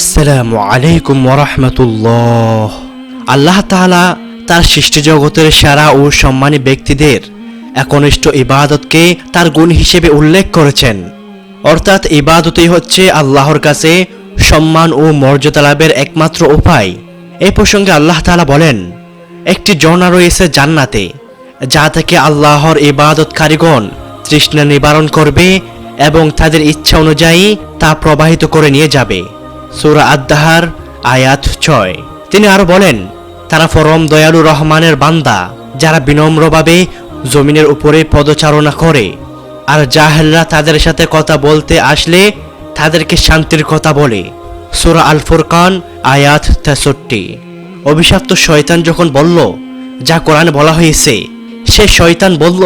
আসসালামু আলাইকুম ওরহমতুল্লাহ আল্লাহ তাআলা তার সৃষ্টি জগতের সেরা ও সম্মানী ব্যক্তিদের একনিষ্ঠ ইবাদতকে তার গুণ হিসেবে উল্লেখ করেছেন। অর্থাৎ ইবাদতই হচ্ছে আল্লাহর কাছে সম্মান ও মর্যাদা লাভের একমাত্র উপায়। এই প্রসঙ্গে আল্লাহ তাআলা বলেন, একটি ঝর্ণা রয়েছে জান্নাতে, যা থেকে আল্লাহর ইবাদতকারীগণ তৃষ্ণা নিবারণ করবে এবং তাদের ইচ্ছা অনুযায়ী তা প্রবাহিত করে নিয়ে যাবে। সূরা আদাহার আয়াত ছয়। তিনি আরও বলেন, তারা ফরম দয়ালু রহমানের বান্দা, যারা বিনম্রভাবে জমিনের উপরে পদচারণা করে। আর জাহেলরা তাদের সাথে কথা বলতে আসলে তাদেরকে শান্তির কথা বলে। সূরা আল ফুরকান আয়াত তেষট্টি। অভিশাপ্ত শয়তান যখন বলল, যা কোরআনে বলা হয়েছে সে শয়তান বলল,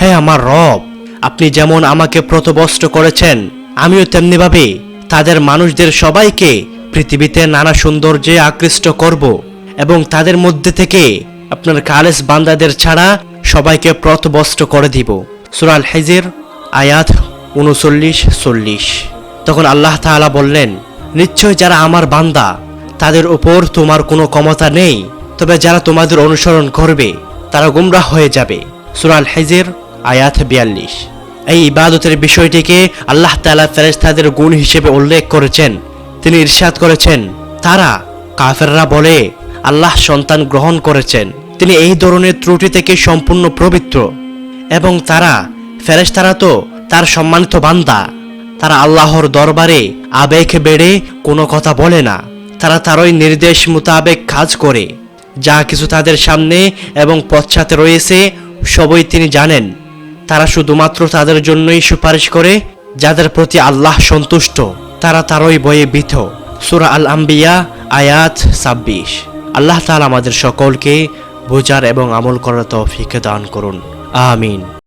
হে আমার রব, আপনি যেমন আমাকে প্রতবস্ত্র করেছেন, আমিও তেমনিভাবে তাদের মানুষদের সবাইকে পৃথিবীতে নানা সৌন্দর্যে আকৃষ্ট করব এবং তাদের মধ্যে থেকে আপনার কালেস বান্দাদের ছাড়া সবাইকে প্রতবস্ত্র করে দিব। সুরাল হেজের আয়াত উনচল্লিশ, চল্লিশ। তখন আল্লাহ তাআলা বললেন, নিশ্চয় যারা আমার বান্দা, তাদের উপর তোমার কোনো ক্ষমতা নেই, তবে যারা তোমাদের অনুসরণ করবে, তারা গুমরাহ হয়ে যাবে। সুরাল হেজের আয়াত বিয়াল্লিশ। এই ইবাদতের বিষয়টিকে আল্লাহ তালা ফেরেশতাদের গুণ হিসেবে উল্লেখ করেছেন। তিনি ইরশাদ করেছেন, তারা কাফেররা বলে, আল্লাহ সন্তান গ্রহণ করেছেন। তিনি এই ধরনের ত্রুটি থেকে সম্পূর্ণ পবিত্র এবং তারা ফেরেশতারা তো তার সম্মানিত বান্দা। তারা আল্লাহর দরবারে আবেগ বেড়ে কোনো কথা বলে না। তারা তারই নির্দেশ মোতাবেক কাজ করে। যা কিছু তাদের সামনে এবং পশ্চাতে রয়েছে, সবই তিনি জানেন। তারা শুধুমাত্র তাদের জন্যই সুপারিশ করে, যাদের প্রতি আল্লাহ সন্তুষ্ট, তারা তারই বয়ে বিথ। সুরা আল আম্বিয়া আয়াত ছাব্বিশ। আল্লাহ তালা আমাদের সকলকে বোঝার এবং আমল করার তৌফিক দান করুন। আমিন।